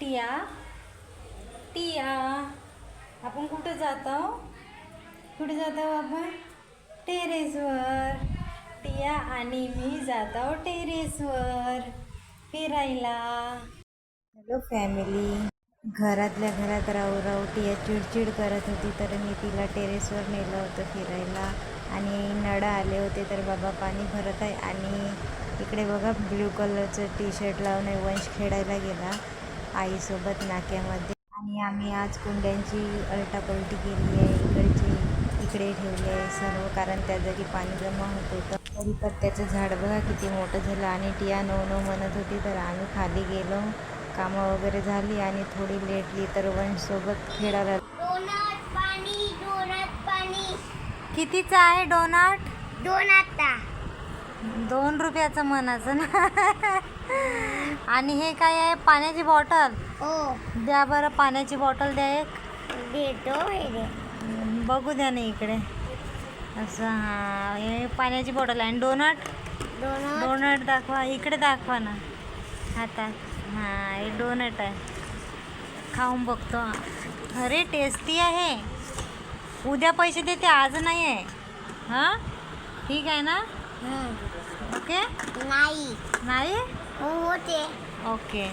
टिया टिया. आपण कुठं जातो? कुठे जातो आपण? टेरेसवर. टिया आणि मी जातो टेरेसवर. फिरायला. हॅलो फॅमिली घरातल्या घरात राहू राहू टिया चिडचिड करत होती तर मी तिला टेरेसवर नेलं होतं फिरायला. आणि नळा आले होते तर बाबा पाणी भरत आहे. आणि इकडे बघा ब्ल्यू कलरचं टी शर्ट लावून आहे, वंश खेळायला गेला. आईसोबत नाक्यामध्ये. आणि आम्ही आज कुंड्यांची अलटापलटी केली आहे इकडची इकडे ठेवली आहे सर्व कारण त्या जागी पाणी जमा होत होतं. तरी पण त्याचं झाड बघा किती मोठं झालं. आणि टिया नो नो म्हणत होती तर आम्ही खाली गेलो. कामं वगैरे झाली आणि थोडी लेटली तर वंशसोबत खेळायला डोनट डोनट कितीचं आहे डोनट? दोन आता दोन रुपयाचं म्हणायचं ना? आणि हे काय आहे? पाण्याची बॉटल. ओ द्या बरं पाण्याची बॉटल द्या एक. देतो हे बघू द्या ना इकडे. असं हां हे पाण्याची बॉटल आहे. आणि डोनट? डोनट. डोनट दाखवा. इकडे दाखवा ना. हातात. हां हे डोनट आहे. खाऊन बघतो. अरे टेस्टी आहे. उद्या पैसे देते आज नाही आहे हां? ठीक आहे ना? ओके नाही नाही हो होते ओके